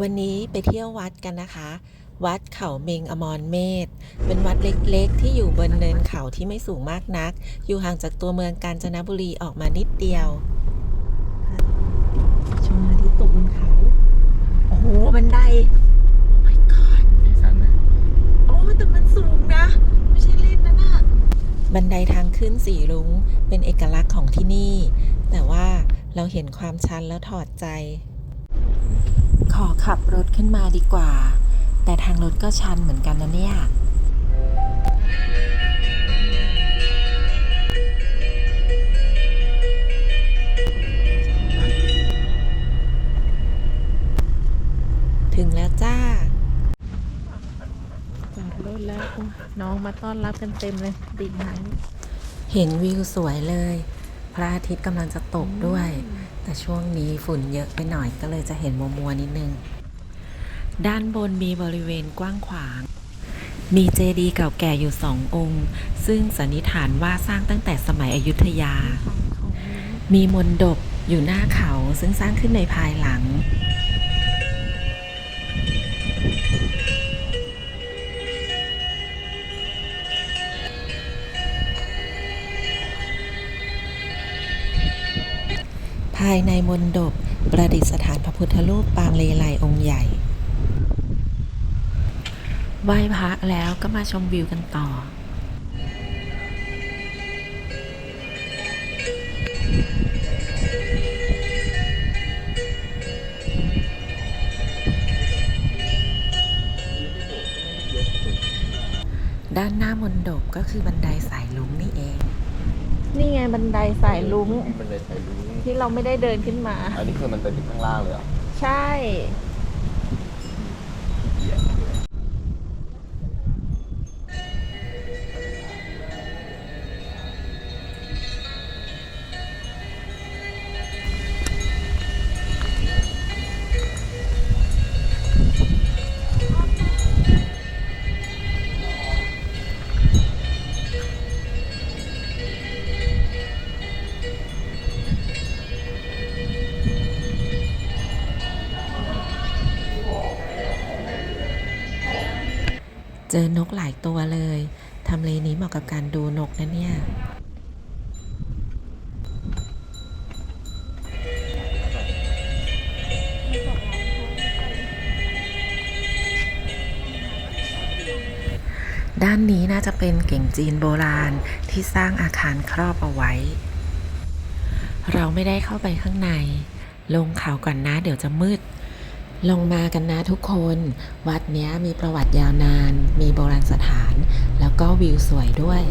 วันนี้ไปเที่ยววัดกันนะคะ วัดเขาเมงอมรเมธเป็นวัดเล็กๆ ที่อยู่บนเนินเขาที่ไม่สูงมากนัก อยู่ห่างจากตัวเมืองกาญจนบุรีออกมานิดเดียวชมอาทิตย์ตกบนเขา โอ้โหบันได my god สีสันนะโอ้แต่มันสูงนะ ไม่ใช่เล่นนะน่ะบันไดทางขึ้นสีรุ้งเป็นเอกลักษณ์ของที่นี่ แต่ว่าเราเห็นความชันแล้วถอดใจ ขอขับรถขึ้นมาดีกว่า แต่ทางรถก็ชันเหมือนกันนะเนี่ยถึงแล้วจ้าจอดรถแล้วโอ้ยน้องมาต้อนรับกันเต็มเลยดินหันเห็นวิวสวยเลย พระอาทิตย์กำลังจะตกด้วย แต่ช่วงนี้ฝุ่นเยอะไปหน่อยก็เลยจะเห็นมัวมัวๆนิดนึง ด้านบนมีบริเวณกว้างขวาง มีเจดีย์เก่าแก่อยู่สององค์ ซึ่งสันนิษฐานว่าสร้างตั้งแต่สมัยอยุธยา มีมนดบอยู่หน้าเขาซึ่งสร้างขึ้นในภายหลัง ภายในมนดบประดิษฐานพระพุทธรูปปางเลไลองค์ใหญ่ไหว้พระแล้วก็มาชมวิวกันต่อ ด้านหน้ามนดบก็คือบันไดสายลุงนี่เอง นี่ไงบันไดสายลุงมันเลยใส่ลุงที่เราไม่ได้เดินขึ้นมา อันนี้คือมันไปถึงข้างล่างเลยเหรอ ใช่ เจอนกหลายตัวเลยทำเลนี้เหมาะกับการดูนกนะเนี่ยด้านนี้น่าจะเป็นเก่งจีนโบราณที่สร้างอาคารครอบเอาไว้ เราไม่ได้เข้าไปข้างใน ลงเขาก่อนนะเดี๋ยวจะมืด ลงมากันนะทุกคน วัดนี้มีประวัติยาวนาน มีโบราณสถาน แล้วก็วิวสวยด้วย